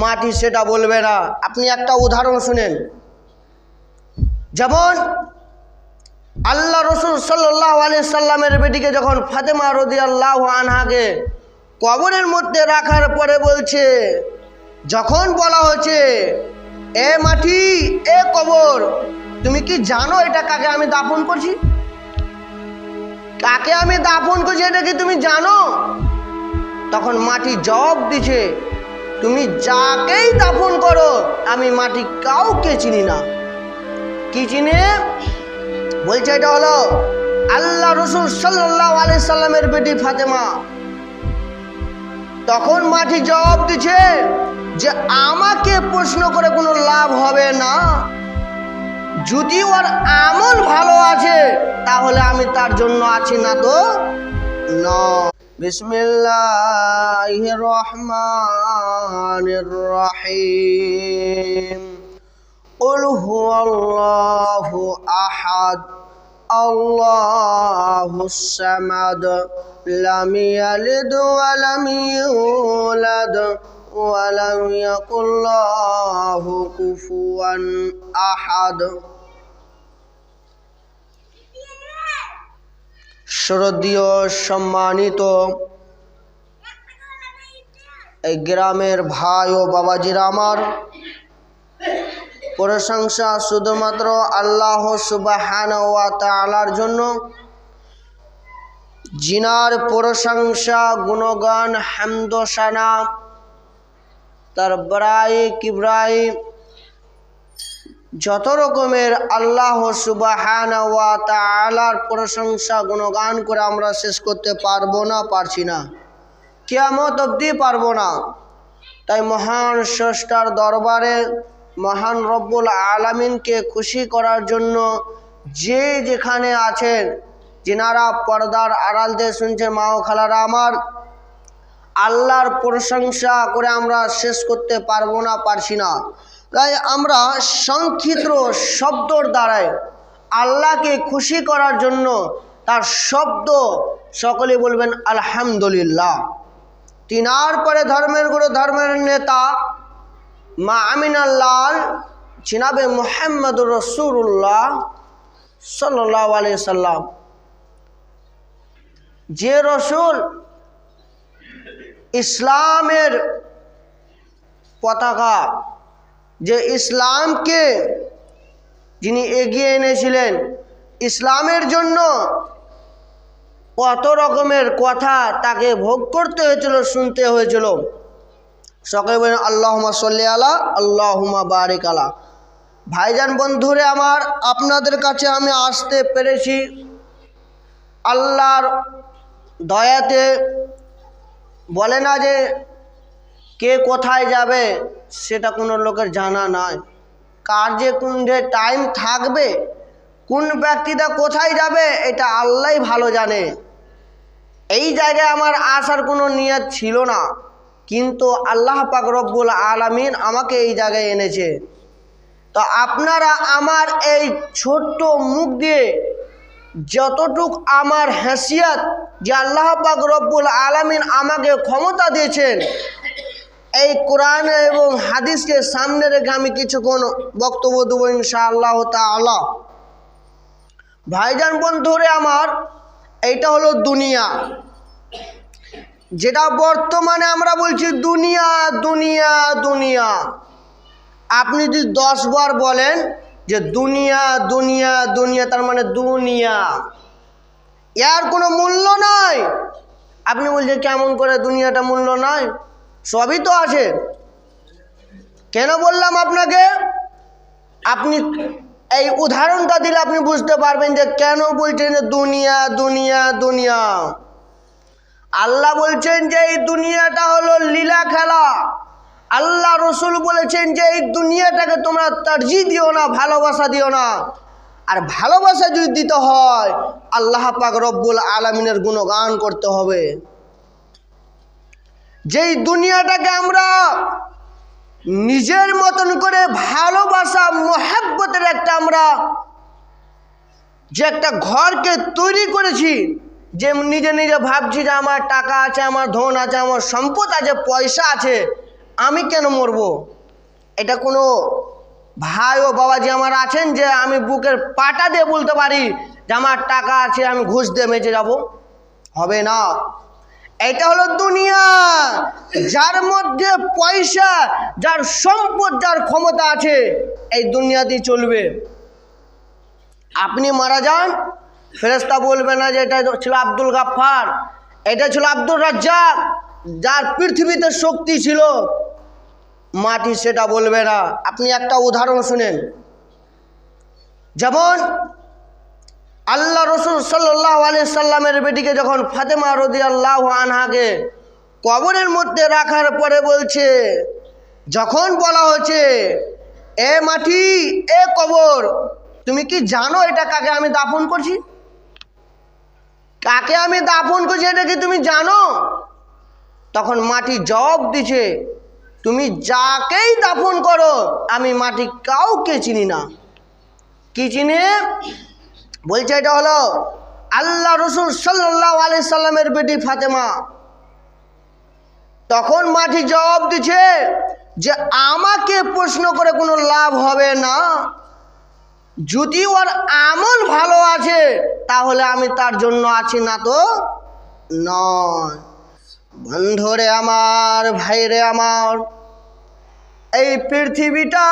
মাটি সেটা বলবে না। আপনি একটা উদাহরণ শুনেন। যেমন আল্লাহ রসুল সাল্লাহ আলি সাল্লামের বেটিকে যখন ফাতেমা রদি আল্লাহ আনহাকে কবরের মধ্যে রাখার পরে বলছে, যখন বলা হচ্ছে এ মাটি, এ কবর, তুমি কি জানো এটা কাকে আমি দাফন করছি? কাকে আমি দাফন করছি এটা কি তুমি জানো? তখন মাটি জবাব দিছে তুমি যাকেই দাফন করো, আমি মাটি কাউকে চিনি না। কি চিনে? বলছে এটা হলো আল্লাহ রসুল সাল্লাহ আলি সাল্লামের বেটি ফাতেমা। তখন মাটি জবাব দিছে যে আমাকে প্রশ্ন করে কোনো লাভ হবে না। যদি ওর আমল ভালো আছে, তাহলে আমি তার জন্য আছি না তো? بسم الله الرحمن الرحيم. قل هو الله أحد الله الصمد لم يلد ولم يولد ولم يقل الله كفوا أحد. শ্রদ্ধীয় সম্মানিত এই গ্রামের ভাই ও বাবাজিরা আমার। প্রশংসা শুধুমাত্র আল্লাহ সুবাহান ওয়া জন্য। জিনার প্রশংসা, গুণগান, হামদোসানা, তার বড়াই, কিবরাই যত রকমের আল্লাহ তালার প্রশংসা, গুণগান করে আমরা শেষ করতে পারব না, পারছি না। কেয়ামত অবধি পারব না। তাই মহান স্রষ্টার দরবারে মহান রব্বুল আলামিনকে খুশি করার জন্য যে যেখানে আছেন, যেনারা পর্দার আড়াল দিয়ে শুনছেন, মা ও খালারা আমার, আল্লাহর প্রশংসা করে আমরা শেষ করতে পারব না, পারছি না। তাই আমরা সংক্ষিপ্ত শব্দর দ্বারায় আল্লাহকে খুশি করার জন্য তার শব্দ সকলে বলবেন আলহামদুলিল্লাহ। তিনার পরে ধর্মের গুরু, ধর্মের নেতা মা আমিনাল্লাল চিনাবে মোহাম্মদুর রসুল্লাহ সাল্লাহ আলি সাল্লাম। যে রসুল ইসলামের পতাকা যে ইসলামকে যিনি এগিয়ে এনেছিলেন, ইসলামের জন্য কত রকমের কথা তাকে ভোগ করতে হয়েছিল, শুনতে হয়েছিল। সকলে বলেন আল্লাহমা সাল্লি আলা আল্লাহমা বারিক আলা। ভাইজান বন্ধুরে আমার, আপনাদের কাছে আমি আসতে পেরেছি। আল্লাহর দয়াতে বলে না যে কে কোথায় যাবে সেটা কোনো লোকের জানা নয় কার যে কোন টাইম থাকবে, কোন ব্যক্তিটা কোথায় যাবে এটা আল্লাহ ভালো জানে। এই জায়গায় আমার আসার কোনো নিয়ত ছিল না, কিন্তু আল্লাহ পাক রব্বুল আলামিন আমাকে এই জায়গায় এনেছে। তো আপনারা আমার এই ছোট্ট মুখ দিয়ে যতটুক আমার হেসিয়াত যে আল্লাহ পাক রব্বুল আলামিন আমাকে ক্ষমতা দিয়েছেন এই কোরআন এবং হাদিসকে সামনে রেখে আমি কিছুক্ষণ বক্তব্য দেবো ইনশাআল্লাহ তাআলা। ভাইজান বন্ধুরে আমার, এইটা হলো দুনিয়া। যেটা বর্তমানে আমরা বলছি দুনিয়া দুনিয়া দুনিয়া। আপনি যদি দশ বার বলেন যে দুনিয়া দুনিয়া দুনিয়া, তার মানে দুনিয়া। এর কোনো মূল্য নাই। আপনি বলছেন কেমন করে দুনিয়াটা মূল্য নাই? সবই তো আছে। কেন বললাম আপনাকে? আপনি এই উদাহরণটা দিলে আপনি বুঝতে পারবেন যে কেন বলছেন দুনিয়া দুনিয়া দুনিয়া। আল্লাহ বলছেন যে এই দুনিয়াটা হলো লীলা খেলা। আল্লাহ রসুল বলেছেন যে এই দুনিয়াটাকে তোমরা তরজি দিও না, ভালোবাসা দিও না। আর ভালোবাসা যদি দিতে হয়, আল্লাহ পাক রব্বুল আলমিনের গুণগান করতে হবে। যেই দুনিয়াটাকে আমরা নিজের মতন করে ভালোবাসা, মোহাব্বতের একটা আমরা যে একটা ঘরকে তৈরি করেছি, যে নিজে নিজে ভাবছি যে আমার টাকা আছে, আমার ধন আছে, আমার সম্পদ আছে, পয়সা আছে, আমি কেন মরবো? এটা কোনো ভাই ও বাবা যে আমার আছেন যে আমি বুকের পাটা দিয়ে বলতে পারি যে আমার টাকা আছে, আমি ঘুষ দিয়ে বেঁচে যাব? হবে না। এটা হলো দুনিয়া। যার মধ্যে পয়সা, যার সম্পদ, যার ক্ষমতা আছে, এই দুনিয়াতেই চলবে। আপনি মারা যান ফেরেস্তা বলবে না যে এটা ছিল আব্দুল গাফফার, এটা ছিল আব্দুল রাজ্জাক, যার পৃথিবীতে শক্তি ছিল। মাটি সেটা বলবে না। আপনি একটা উদাহরণ শুনেন। যেমন আল্লাহ রসুল সাল্লাহ আলি সাল্লামের বেটিকে যখন ফাতেমা রদি আল্লাহ আনহাকে কবরের মধ্যে রাখার পরে বলছে, যখন বলা হচ্ছে এ মাটি, এ কবর, তুমি কি জানো এটা কাকে আমি দাফন করছি? কাকে আমি দাফন করছি এটা কি তুমি জানো? তখন মাটি জবাব দিছে, তুমি যাকেই দাফন করো, আমি মাটি কাউকে চিনি না। কি চিনি? বলছে এটা হলো আল্লাহ রসুল সাল্লাহ আলি সাল্লামের বেটি ফাতেমা। তখন মাটি জবাব দিছে যে আমাকে প্রশ্ন করে কোনো লাভ হবে না। যদি ওর আমল ভালো আছে, তাহলে আমি তার জন্য আছি না তো নয়। বন্ধুরে আমার, ভাইরে আমার, এই পৃথিবীটা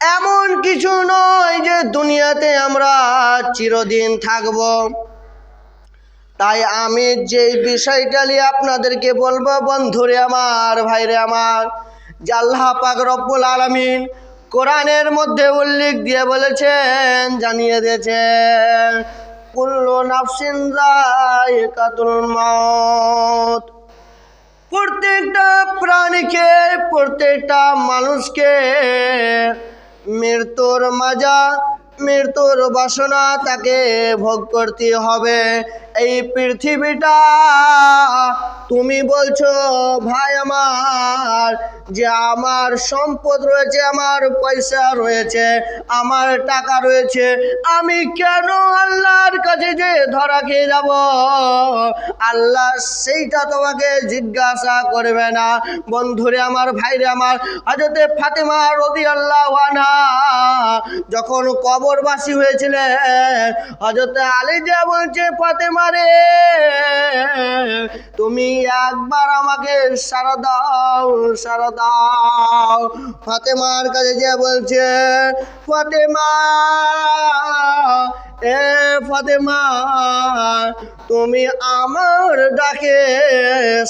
এমন কিছু নয় যে দুনিয়াতে আমরা চিরদিন থাকব। তাই আমি যে বিষয়টা নিয়ে আপনাদেরকে বলব, বন্ধুরে আমার, ভাইরে আমার, যে আল্লাহ পাক রব্বুল আলমিন কোরআনের মধ্যে উল্লেখ দিয়ে বলেছেন, জানিয়ে দিয়েছেন, কুল্লু নাফসিন যায়কাতুল মাউত। প্রত্যেকটা প্রাণীকে, প্রত্যেকটা মানুষকে মৃত্যুর মাজা মৃত্যুর বাসনা তাকে ভোগ করতে হবে। এই পৃথিবীটা তুমি বলছো, ভাই আমার, যে আমার সম্পদ রয়েছে, আমার পয়সা রয়েছে, আমার টাকা রয়েছে, আমি কেন আল্লাহর কাছে যে ধরা খেয়ে যাব? আল্লাহ সেইটা তোমাকে জিজ্ঞাসা করবে না। বন্ধুরে আমার, ভাইরে আমার হজরতে ফাতেমা রদি আল্লাহ যখন কবরবাসী হয়েছিলেন। হজরতে আলী যা বলছে, ফাতেমা রে, তুমি একবার আমাকে সারা দাও সারা দাও। ফাতেমার কাছে যে বলছে, ফাতেমা, এ ফাতেমা, তুমি আমার ডাকে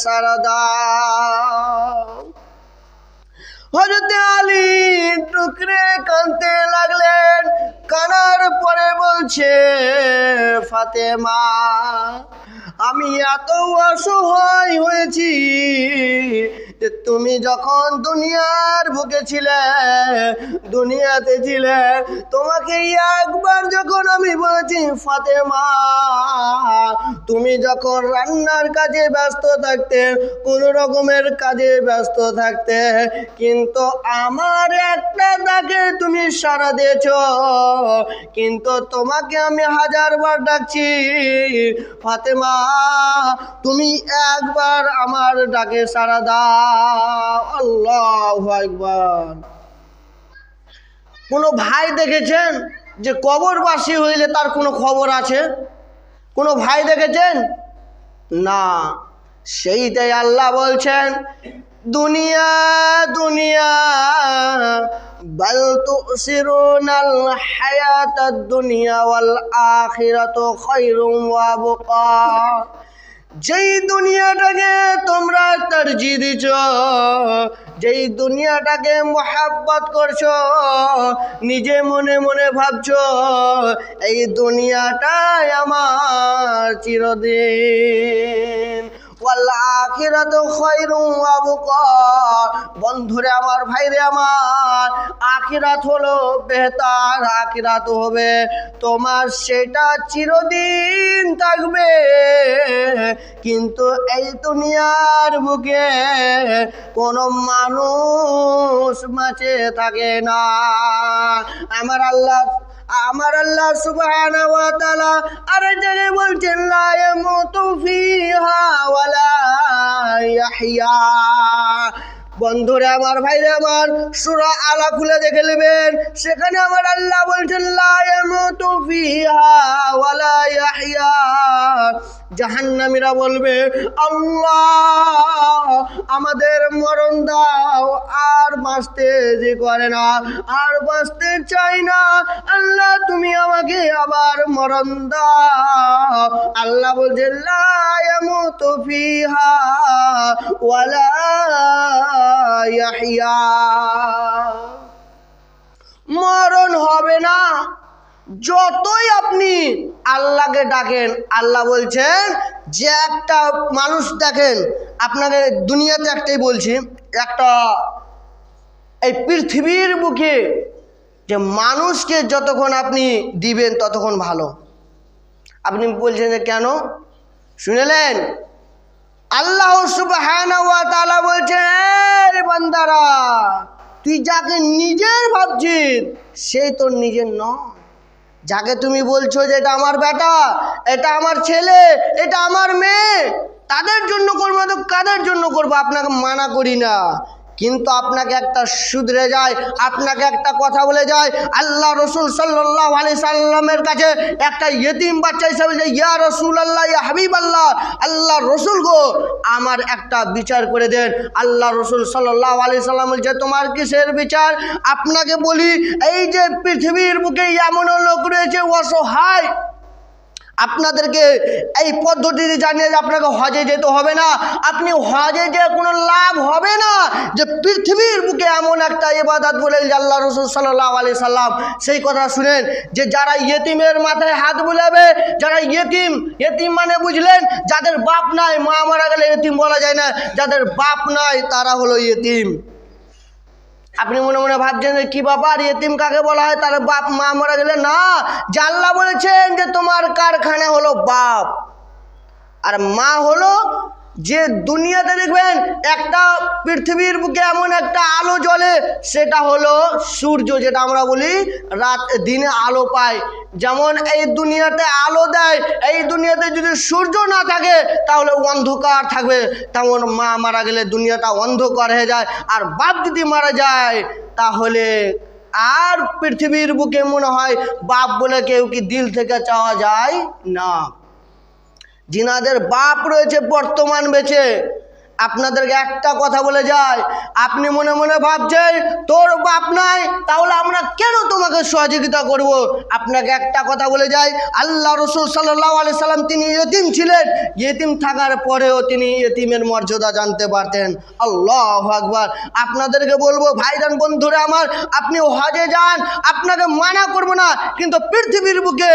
সারা দাও। হজরতে আলী টুকরে কানতে লাগলেন। কানার পরে বলছে ফাতেমা আমি এত অসহায় হয়েছি তুমি যখন দুনিয়ার বুকে ছিলে, দুনিয়াতে ছিলে তোমাকে একবার যখন আমি বলেছি, ফাতেমা, তুমি যখন রান্নার কাজে ব্যস্ত থাকতে, কোন রকমের কাজে ব্যস্ত থাকতে, কিন্তু আমার একটা ডাকে তুমি সারা দিয়েছ, কিন্তু তোমাকে আমি হাজারবার ডাকছি, ফাতেমা, তুমি একবার আমার ডাকে সারা দাও। আল্লাহ কোনো ভাই দেখেছেন যে কবরবাসী হইলে তার কোনো খবর আছে? কোনো ভাই দেখেছেন? না। সেইটাই আল্লাহ বলছেন, দুনিয়া দুনিয়া, বল তুসিরুনাল হায়াতাদ দুনিয়া ওয়াল আখিরাতু খায়রুম ওয়া আবকা যেই দুনিয়াটাকে তোমরা তরজি দিছ, যেই দুনিয়াটাকে মোহাব্বত করছ, নিজে মনে মনে ভাবছ, এই দুনিয়াটাই আমার চিরদিন। বন্ধুরে আমার, ভাইরে আমার, আখিরাত হলো বেহতার, আখিরাত হবে তোমার, সেটা চিরদিন থাকবে। কিন্তু এই দুনিয়ার বুকে কোনো মানুষ মাঝে থাকে না। আমার আল্লাহ আমার আল্লাহ সুবহানাহু ওয়া তাআলা আরে জায়গায় বলছেন লা ইয়ামুতু ফিহা ওয়ালা ইয়াহইয়া বন্ধুরে আমার ভাইরে আমার, সুরা আলা খুলে দেখে নেবেন। সেখানে আমার আল্লাহ বলছেন জাহান্নামীরা বলবে, আল্লাহ, আমাদের মরণ দাও, আর বাঁচতে যে করে না, আর বাঁচতে চাই না। আল্লাহ, তুমি আমাকে আবার মরণ দাও। আল্লাহ বলছে, লা ইয়ামুতু ফিহা ওয়ালা মরণ হবে না। যতই আপনি আল্লাহকে ডাকেন, আল্লাহ বলছেন যে একটা মানুষ দেখেন, আপনাকে দুনিয়াতে একটাই বলছি, একটা এই পৃথিবীর বুকে যে মানুষকে যতক্ষণ আপনি দিবেন ততক্ষণ ভালো। আপনি বলছেন যে কেন? শুনেলেন? আল্লাহ সুবাহানা বলছে তাআলা বলছেন, "এই বান্দারা, তুই যাকে নিজের ভাবছিস, সে তোর নিজের ন যাকে তুমি বলছো যে এটা আমার বেটা, এটা আমার ছেলে, এটা আমার মেয়ে, তাদের জন্য করব তো কাদের জন্য করব? আপনাকে মানা করি না। কিন্তু আপনাকে একটা শুধরে যায়, আপনাকে একটা কথা বলে যায়, আল্লাহ রসুল সাল্লাহ আলি সাল্লামের কাছে একটা ইয়েতিম বাচ্চা হিসাবে যে, ইয়া রসুল আল্লাহ ইয়া হাবিব আল্লাহ আল্লাহ রসুল গো, আমার একটা বিচার করে দেন। আল্লাহ রসুল সাল্লাহ আলি সাল্লাম বলছে, তোমার কিসের বিচার? আপনাকে বলি, এই যে পৃথিবীর বুকে এমন লোক রয়েছে, অসহায়। আপনাদেরকে এই পদ্ধতিতে জানিয়ে যে আপনাকে হজে যেতে হবে না। আপনি হজে যে কোনো লাভ হবে না, যে পৃথিবীর বুকে এমন একটা ইবাদত বলে আল্লাহ রসুল সাল্লাহ আলি সাল্লাম সেই কথা শুনেন যে যারা ইয়েতিমের মাথায় হাত বুলাবে, যারা ইয়েতিম ইয়েতিম মানে বুঝলেন যাদের বাপ নাই, মা মারা গেলে ইয়েতিম বলা যায় না, যাদের বাপ নাই তারা হলো ইয়েতিম। আপনি মনে মনে ভাবছেন যে কি ব্যাপার এতিম কাকে বলা হয়? তার বাপ, মা মারা গেলে? না জানলা বলেছেন যে তোমার কারখানা হলো বাপ। আর মা হলো যে দুনিয়াতে দেখবেন একটা পৃথিবীর বুকে এমন একটা আলো জ্বলে, সেটা হলো সূর্য, যেটা আমরা বলি রাত, দিনে আলো পায়। যেমন এই দুনিয়াতে আলো দেয়, এই দুনিয়াতে যদি সূর্য না থাকে, তাহলে অন্ধকার থাকবে। তেমন মা মারা গেলে দুনিয়াটা অন্ধকার হয়ে যায়, আর বাপ যদি মারা যায়, তাহলে আর পৃথিবীর বুকে মনে হয় বাপ বলে কেউ কি দিল থেকে চাওয়া যায় না। যিনাদের বাপ রয়েছে বর্তমান বেঁচে। আপনাদেরকে একটা কথা বলে যায় আপনি মনে মনে ভাবছেন, তোর বাপ নাই, তাহলে আমরা কেন তোমাকে সহযোগিতা করব? আপনাকে একটা কথা বলে যাই। আল্লাহ রসুল সাল্লাহ আলি সাল্লাম তিনি ইয়েতিম ছিলেন। ইয়েতিম থাকার পরেও তিনি ইয়েতিমের মর্যাদা জানতে পারতেন। আল্লাহ আকবার। আপনাদেরকে বলব, ভাইজান বন্ধুরা আমার, আপনি হজে যান, আপনাকে মানা করব না, কিন্তু পৃথিবীর বুকে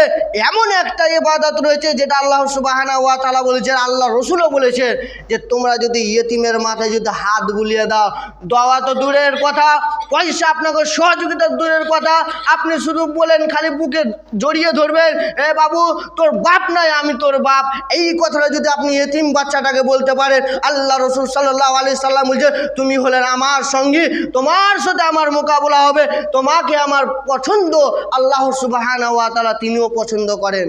এমন একটা ইবাদত রয়েছে, যেটা আল্লাহ সুবাহানা ওয়া তালা বলেছেন, আল্লাহ রসুলও বলেছেন, যে তোমরা যদি ইয়েতিমের মাথায় যদি হাত বুলিয়ে দাও, দেওয়া তো দূরের কথা, পয়সা আপনাকে সহযোগিতা দূরের কথা, আপনি শুধু বলেন খালি বুকে জড়িয়ে ধরবেন, এ বাবু, তোর বাপ নাই, আমি তোর বাপ। এই কথাটা যদি আপনি এতিম বাচ্চাটাকে বলতে পারেন, আল্লাহ রসুল সাল্লাহ আলি সাল্লাম বলছে, তুমি হলেন আমার সঙ্গী, তোমার সাথে আমার মোকাবিলা হবে, তোমাকে আমার পছন্দ আল্লাহ সুবাহানা তালা তিনিও পছন্দ করেন।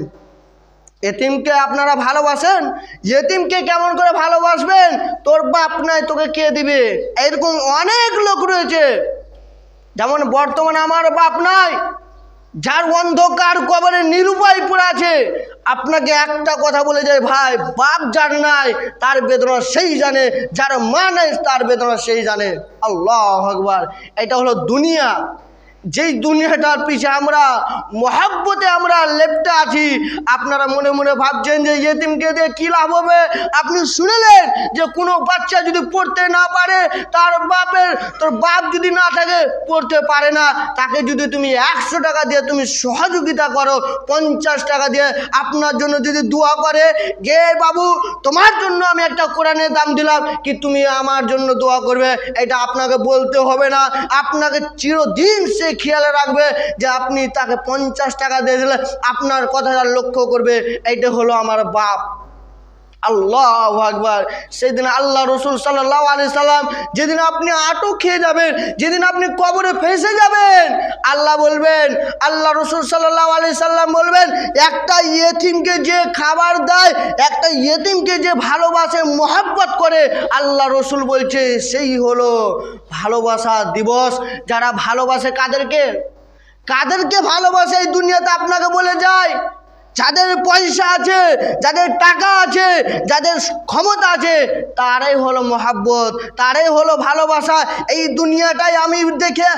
এতিমকে আপনারা ভালোবাসেন? এতিমকে কেমন করে ভালোবাসবেন? তোর বাপ নাই, তোকে কে দিবে? এরকম অনেক লোক রয়েছে। যেমন বর্তমানে আমার বাপ নাই, যার অন্ধকার কবরে নিরুপায় পড়ে আছে। আপনাকে একটা কথা বলে যায় ভাই, বাপ যার নাই, তার বেদনা সেই জানে। যার মা নাই, তার বেদনা সেই জানে। আল্লাহ আকবার। এটা হলো দুনিয়া। যেই দুনিয়াটার পিছে আমরা, মহাব্বতে আমরা লেপটে আছি, আপনারা মনে মনে ভাবছেন যে ইয়েতিমকে দিয়ে কী লাভ হবে? আপনি শুনেলেন যে কোনো বাচ্চা যদি পড়তে না পারে, তার বাপের, তোর বাপ যদি না থাকে, পড়তে পারে না। তাকে যদি তুমি একশো টাকা দিয়ে তুমি সহযোগিতা করো, পঞ্চাশ টাকা দিয়ে আপনার জন্য যদি দোয়া করে, গে বাবু, তোমার জন্য আমি একটা কোরআনের দাম দিলাম, কি তুমি আমার জন্য দোয়া করবে? এটা আপনাকে বলতে হবে না। আপনাকে চিরদিন সে খেয়ালে রাখবে যে আপনি তাকে পঞ্চাশ টাকা দিয়ে দিলে আপনার কথাটা লক্ষ্য করবে, এইটা হলো আমার বাপ। আল্লাহ আকবার। সেদিন আল্লাহ রসুল সাল্লাহ আলি সাল্লাম যেদিন আপনি আটক খেয়ে যাবেন, যেদিন আপনি কবরে ফেসে যাবেন, আল্লাহ বলবেন আল্লাহ রসুল সাল্লাহ আলি সাল্লাম বলবেন, একটা ইয়েতিমকে যে খাবার দেয়, একটা ইয়েতিমকে যে ভালোবাসে, মোহাব্বত করে আল্লাহ রসুল বলছে, সেই হলো ভালোবাসা দিবস। যারা ভালোবাসে কাদেরকে? কাদেরকে ভালোবাসে এই দুনিয়াতে? আপনাকে বলে যায় যাদের পয়সা আছে, যাদের টাকা আছে, যাদের ক্ষমতা আছে, তারাই হলো মহাব্বত, তারাই হলো ভালোবাসা। এই দুনিয়াটাই আমি দেখে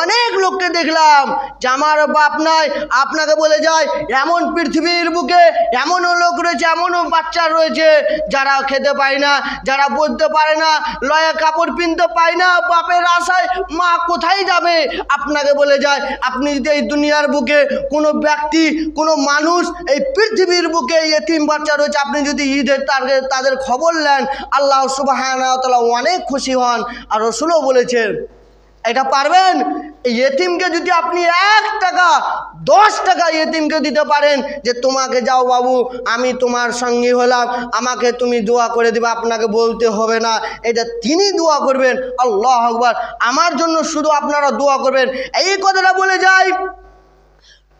অনেক লোককে দেখলাম যে আমার বাপ নাই, আপনাকে বলে যায়, এমন পৃথিবীর বুকে এমনও লোক রয়েছে, এমনও বাচ্চা রয়েছে যারা খেতে পায় না, যারা বলতে পারে না, লয়া কাপড় পিনতে পায় না, বাপের আশায় মা কোথায় যাবে? আপনাকে বলে যায়, আপনি যদি এই দুনিয়ার বুকে কোনো ব্যক্তি, কোনো মানুষ এই পৃথিবীর বুকে এতিম বাচ্চা রয়েছে। আপনি যদি ঈদের তাদের তাদের খবর নেন, আল্লাহ সুবাহ অনেক খুশি হন। আর রসুলও বলেছেন, এটা পারবেন? এতিমকে যদি আপনি এক টাকা, দশ টাকা এতিমকে দিতে পারেন, যে তোমাকে যাও বাবু, আমি তোমার সঙ্গী হলাম, আমাকে তুমি দোয়া করে দেবে, আপনাকে বলতে হবে না। এটা তিনি দোয়া করবেন, আল্লাহ আকবার। আমার জন্য শুধু আপনারা দোয়া করবেন। এই কথাটা বলে যাই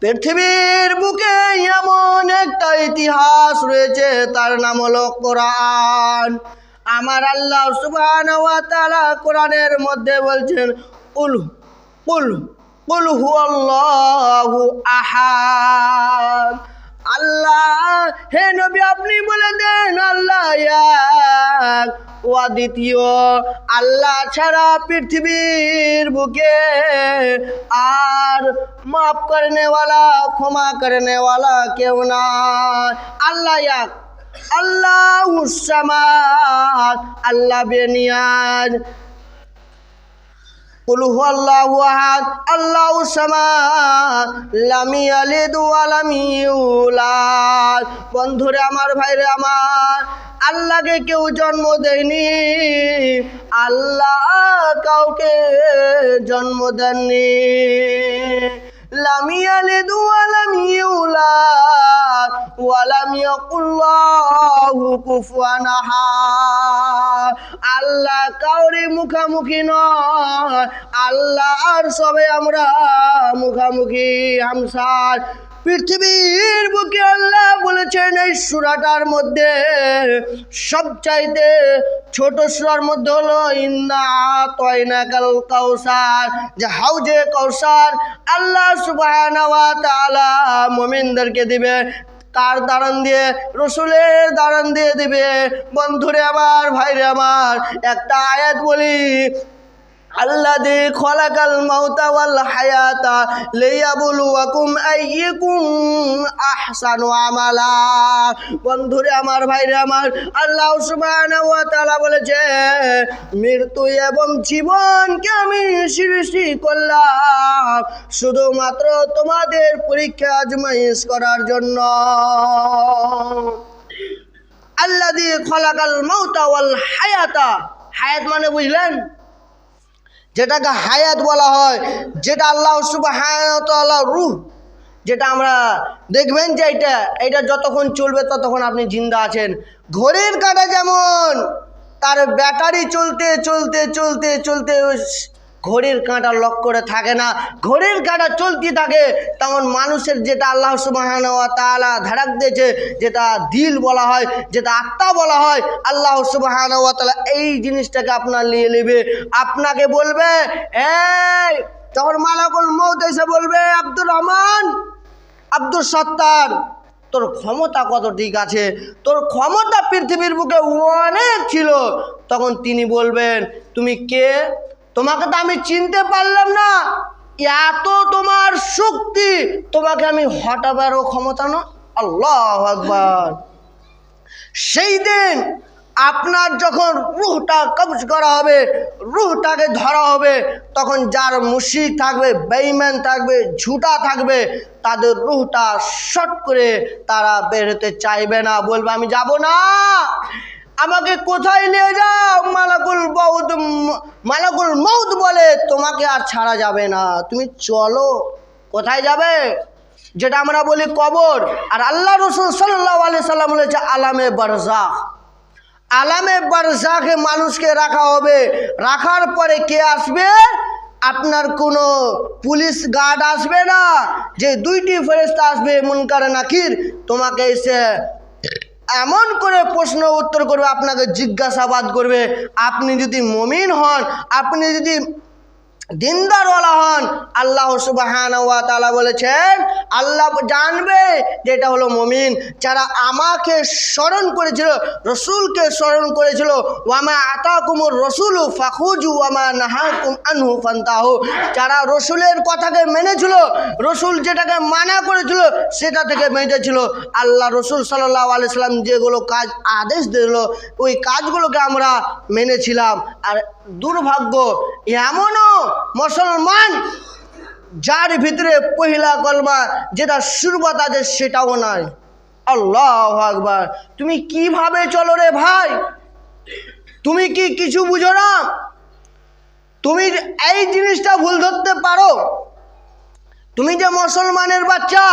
পৃথিবীর বুকে এমন একটা ইতিহাস রয়েছে, তার নাম হলো কোরআন। আমার আল্লাহ সুবহান ওয়া তাআলা কোরআনের মধ্যে বলছেন, উল উল উল হুয়াল্লাহু আহাদ। আল্লাহ, হে নবী আপনি বলে দেন আল্লাহ ও দ্বিতীয় আল্লাহ ছাড়া পৃথিবীর বুকে আর মাফ করনেওয়ালা, ক্ষমা করনেওয়ালা কেউ না আল্লাহ এক, আল্লাহ সামাদ আল্লাহ বেনিয়াজ। লামি বন্ধুরে আমার, ভাইরে আমার, আল্লাহকে কেউ জন্ম দেয়নি, আল্লাহ কাউকে জন্ম দেননি। লামি দুয়ালামিউলা ওয়া লাম ইয়াকুল্লাহু কুফুয়ান আহাদ। আল্লাহ কাউরি মুখামুখি নয়। আল্লাহর সবে আমরা মুখামুখি হামসার পৃথিবীর বুকে আল্লাহ বলেছেন, এই সুরাটার মধ্যে সবচাইতে ছোট সুরার মধ্যে হলো, ইন্না তয়না কাল কাউসার। যে হাউজে কৌসার আল্লাহ তাআলা মুমিনদেরকে দিবে। কার দাঁড়ান দিয়ে রসুলের দাঁড়ান দিয়ে দিবে। বন্ধুরে আমার ভাইরে আমার একটা আয়াত বলি। আল্লাহ দে খলাকাল মাউতা ওয়াল হায়াতা লিয়াবলুয়াকুম আইয়ুকুম আহসানু আমালা। বন্ধুরে, আমার ভাইরে, আমার আল্লাহ সুবহানাহু ওয়া তাআলা বলেছে, মৃত্যু এবং জীবনকে আমি সৃষ্টি করলাম শুধুমাত্র তোমাদের পরীক্ষা আজমাইশ করার জন্য। আল্লাহ দিয়ে খলাকাল মাউতা হায়াতা। হায়াত মানে বুঝলেন? যেটাকে হায়াত বলা হয়, যেটা আল্লাহ সুবাহ রুহ, যেটা আমরা দেখবেন যে এটা এটা যতক্ষণ চলবে ততক্ষণ আপনি জিন্দা আছেন। ঘড়ির কাটা যেমন, তার ব্যাটারি চলতে চলতে চলতে চলতে ঘড়ির কাঁটা লক করে থাকে না। ঘড়ির কাঁটা চলতে থাকে। তেমন মানুষের যেটা আল্লাহ সুবাহান তালা ধারাক দিয়েছে, যেটা দিল বলা হয়, যেটা আত্মা বলা হয়, আল্লাহ সুবাহান তালা এই জিনিসটাকে আপনার নিয়ে নেবে। আপনাকে বলবে, এই তখন মালাকুল মৌত এসে বলবে, আব্দুর রহমান আব্দুল সত্তার, তোর ক্ষমতা কত ঠিক আছে? তোর ক্ষমতা পৃথিবীর বুকে অনেক ছিল। তখন তিনি বলবেন, তুমি কে? তোমাকে তো আমি চিনতে পারলাম না। এত তোমার শক্তি। তোমাকে আমি হটাবারও ক্ষমতা না আল্লাহ আকবার। সেই দিন আপনার যখন রুহটা কবজ করা হবে, রুহটাকে ধরা হবে, তখন যার মুশিক থাকবে বেইম্যান থাকবে, ঝুটা থাকবে, তাদের রুহটা শট করে তারা বেরোতে চাইবে না। বলবে, আমি যাব না। আমাকে কোথায় নিয়ে যাও? মালাকুল বৌদ মালাকুল মৌদ বলে তোমাকে আর ছাড়া যাবে না। তুমি চলো, কোথায় যাবে? যেটা আমরা বলি কবর। আর আল্লাহ রসুল সাল্লাহ আলি সাল্লাম বলেছে, আলামে বারজাখ আলামে বারজাখে মানুষকে রাখা হবে। রাখার পরে কে আসবে? আপনার কোনো পুলিশ গার্ড আসবে না। যে দুইটি ফেরেস্তা আসবে, মুনকার নাকির। তোমাকে এসে এমন করে প্রশ্ন উত্তর করবে আপনাকে জিজ্ঞাসাবাদ করবে আপনি যদি মমিন হন আপনি যদি দিনদারওয়ালা হন। আল্লাহ সুবাহান বলেছেন, আল্লাহ জানবে যে এটা হলো মমিন। যারা আমাকে স্মরণ করেছিল, রসুলকে স্মরণ করেছিল, ওয়ামা আতা কুমুর রসুল ফাখুজু ওয়ামা নাহাকুম আনহু ফান্তাহু। যারা রসুলের কথাকে মেনেছিল, রসুল যেটাকে মানা করেছিল, সেটা থেকে মেনেছিল। আল্লাহ রসুল সাল্লাহ আলি সাল্লাম যেগুলো কাজ আদেশ দিল ওই কাজগুলোকে আমরা মেনেছিলাম। আর দুর্ভাগ্য, এমনও মুসলমান যার ভিতরে পহিলা কলমা যেটা সুরবত আছে সেটাও নাই। আল্লাহ আকবার। তুমি কীভাবে চলো রে ভাই? তুমি কি কিছু বুঝো না? তুমি এই জিনিসটা ভুল ধরতে পারো। তুমি যে মুসলমানের বাচ্চা,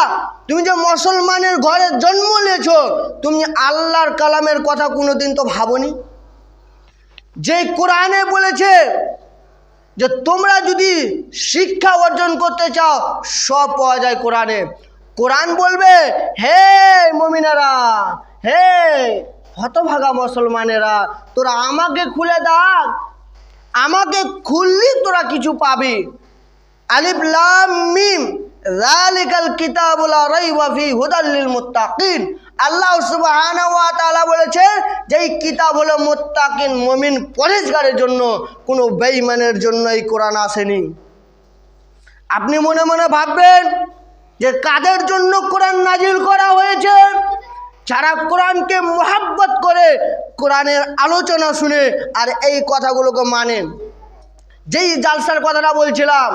তুমি যে মুসলমানের ঘরে জন্ম নিয়েছো, তুমি আল্লাহর কালামের কথা কোনোদিন তো ভাবনি? যে কোরআনে বলেছে যে তোমরা যদি শিক্ষা অর্জন করতে চাও, সব পাওয়া যায় কোরআনে। কোরআন বলবে, হে মমিনারা, হে হতভাগা মুসলমানেরা, তোরা আমাকে খুলে দাগ আমাকে খুললি তোরা কিছু পাবি। আলিফ লাম মিম, যালিকাল কিতাবুল রাইবা ফি হুদাল লিল আল্লাহ সুবহানাহু ওয়া তাআলা বলেছে যে এই কিতাব হলো মুত্তাকিন মমিন পরেশগারের জন্য, কোনো বেঈমানের জন্য এই কোরআন আসেনি। আপনি মনে মনে ভাববেন যে কাদের জন্য কোরআন নাজিল করা হয়েছে? যারা কোরআনকে মোহাব্বত করে, কোরআনের আলোচনা শুনে আর এই কথাগুলোকে মানেন যেই জালসার কথাটা বলছিলাম,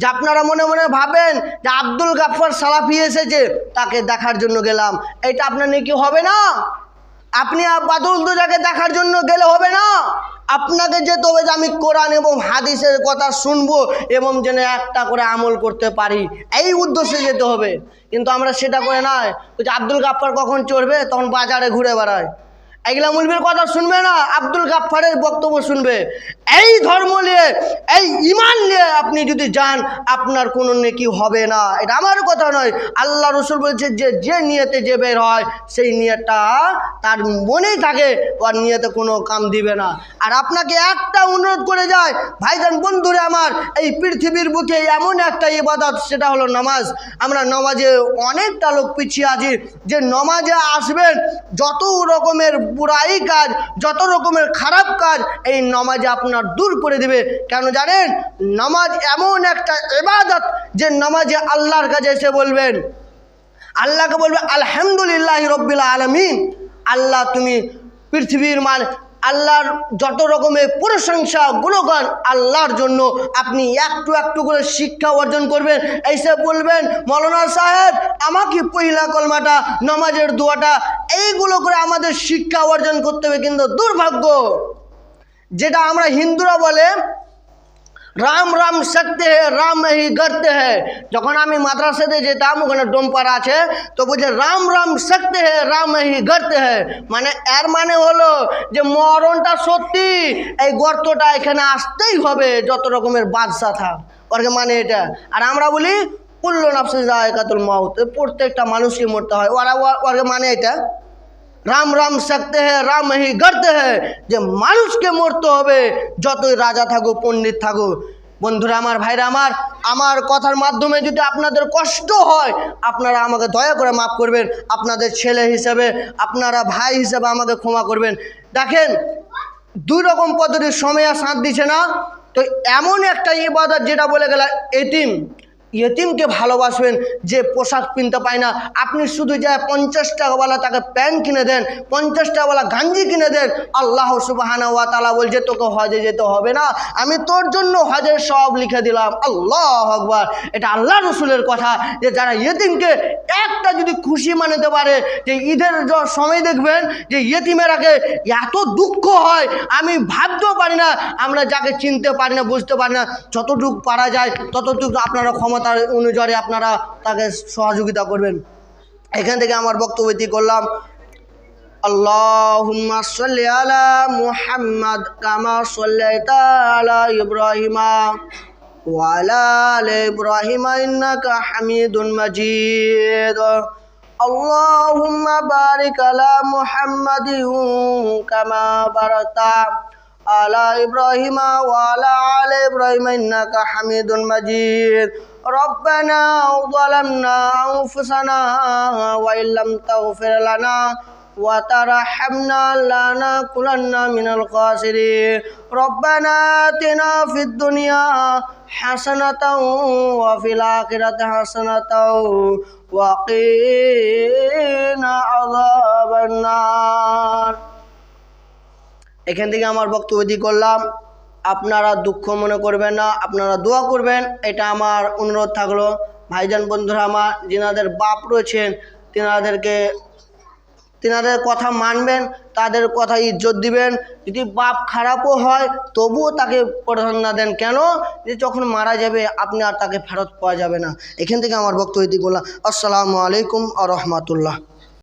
যে আপনারা মনে মনে ভাবেন যে আব্দুল গাফর সালাফি এসেছে, তাকে দেখার জন্য গেলাম। এটা আপনার নাকি হবে না? আপনি বাদুল দুজাকে দেখার জন্য গেলে হবে না? আপনাকে যেতে হবে যে আমি কোরআন এবং হাদিসের কথা শুনব এবং যেন একটা করে আমল করতে পারি। এই উদ্দেশ্যে যেতে হবে। কিন্তু আমরা সেটা করে নয় যে আব্দুল গাফফার কখন চড়বে? তখন বাজারে ঘুরে বেড়ায়। এগুলা মুলবির কথা শুনবে না, আব্দুল গাফফারের বক্তব্য শুনবে। এই ধর্ম নিয়ে, এই ইমান নিয়ে আপনি যদি যান, আপনার কোনো নেকি হবে না। এটা আমার কথা নয়। আল্লাহ রসুল বলছে যে যে নিয়েতে যে বের হয়, সেই নিয়তটা তার মনেই থাকে ওর নিয়েতে কোনো কাম দিবে না। আর আপনাকে একটা অনুরোধ করে যায়, ভাইজান বন্ধুরে আমার, এই পৃথিবীর বুকে এমন একটা ইবাদত, সেটা হলো নামাজ। আমরা নমাজে অনেকটা লোক পিছিয়ে আছি, যে নমাজে আসবেন, যত রকমের বুড়াই কাজ, যত রকমের খারাপ কাজ, এই নমাজে আপনার দূর করে দেবে। কেন জানেন? নামাজ এমন একটা এবাদত যে নামাজে আল্লাহর কাছে এসে বলবেন, আল্লাহকে বলবে, আলহামদুলিল্লাহ রব্বিল আলমিন। আল্লাহ, তুমি পৃথিবীর মান আল্লাহর যত রকমের প্রশংসা, গুণগান আল্লাহর জন্য আপনি একটু একটু করে শিক্ষা অর্জন করবেন। এইসে বলবেন, মৌলানা সাহেব, আমাকে পহিলা কলমাটা, নমাজের দোয়াটা, এইগুলো করে আমাদের শিক্ষা অর্জন করতে হবে কিন্তু দুর্ভাগ্য। যেটা আমরা হিন্দুরা বলে রাম রাম সত্য হে, রাম হি গর্ত হে। যখন আমি মাদ্রাসাতে যেতাম, ওখানে ডোমপাড়া আছে, তো বলছে, রাম রাম সত্য হে, রাম হি গর্ত হে। মানে এর মানে হলো যে মরণটা সত্যি, এই গর্তটা এখানে আসতেই হবে, যত রকমের বাদশা থাক। ওর মানে এটা। আর আমরা বলি কুল্লন আফসিস একাতুল মাউত। প্রত্যেকটা মানুষকে মরতে হয়। ওরা, ওর মানে এটা। রাম রাম শক্তে হ্যাঁ রাম হি গড়তে হ্যাঁ যে মানুষকে মরতে হবে যতই রাজা থাকুক পণ্ডিত থাকুক বন্ধুরা আমার ভাইরা আমার আমার কথার মাধ্যমে যদি আপনাদের কষ্ট হয়, আপনারা আমাকে দয়া করে মাফ করবেন। আপনাদের ছেলে হিসেবে, আপনারা ভাই হিসেবে আমাকে ক্ষমা করবেন। দেখেন, দুই রকম পদ্ধতির সময় আর সাঁত দিছে না? তো এমন একটা ইবাদত যেটা বলে গেল, এতিম। ইয়েতিমকে ভালোবাসবেন, যে পোশাক কিনতে পায় না। আপনি শুধু যায় পঞ্চাশ টাকাওয়ালা তাকে প্যান্ট কিনে দেন, পঞ্চাশ টাকাওয়ালা গাঞ্জি কিনে দেন, আল্লাহ সুবাহানা ওয়া তালা বলছে, তোকে হজে যেতে হবে না। আমি তোর জন্য হজের সব লিখে দিলাম। আল্লাহ আকবার। এটা আল্লাহ রসুলের কথা যে যারা ইয়েতিমকে একটা যদি খুশি মানাতে পারে যে ঈদের য- সময় দেখবেন যে ইয়েতিমেরাকে এত দুঃখ হয় আমি ভাবতেও পারি না আমরা যাকে চিনতে পারি না বুঝতে পারি না যতটুকু পারা যায় ততটুকু আপনারা ক্ষমতার অনুযায়ী আপনারা তাকে সহযোগিতা করবেন এখান থেকে আমার বক্তব্য এটি করলাম اللهم صل على محمد كما صليت على إبراهيم وعلى آل إبراهيم إنك حميد مجيد. اللهم بارك على محمد كما باركت على إبراهيم وعلى آل إبراهيم إنك حميد مجيد. ربنا ظلمنا أنفسنا وإن لم تغفر لنا وترحمنا لنكونن من الخاسرين. ربنا آتنا في الدنيا হাসানাতাও ওয়াফিলা ফিল আখিরাতি হাসানাতাও, ওয়া কিনা এখান থেকে আমার বক্তব্য করলাম। আপনারা দুঃখ মনে করবেন না, আপনারা দোয়া করবেন, এটা আমার অনুরোধ থাকল। ভাইজান বন্ধুরা আমার, যিনাদের বাপ রয়েছেন, তিনাদেরকে তিনাদের কথা মানবেন, তাদের কথা ইজ্জত দিবেন। যদি বাপ খারাপও হয়, তবুও তাকে প্রাধান্য দেন। কেন? যে যখন মারা যাবে, আপনি আর তাকে ফেরত পাওয়া যাবে না। এখান থেকে আমার বক্তব্য বললাম আসসালামু আলাইকুম আ রহমতুল্লাহ।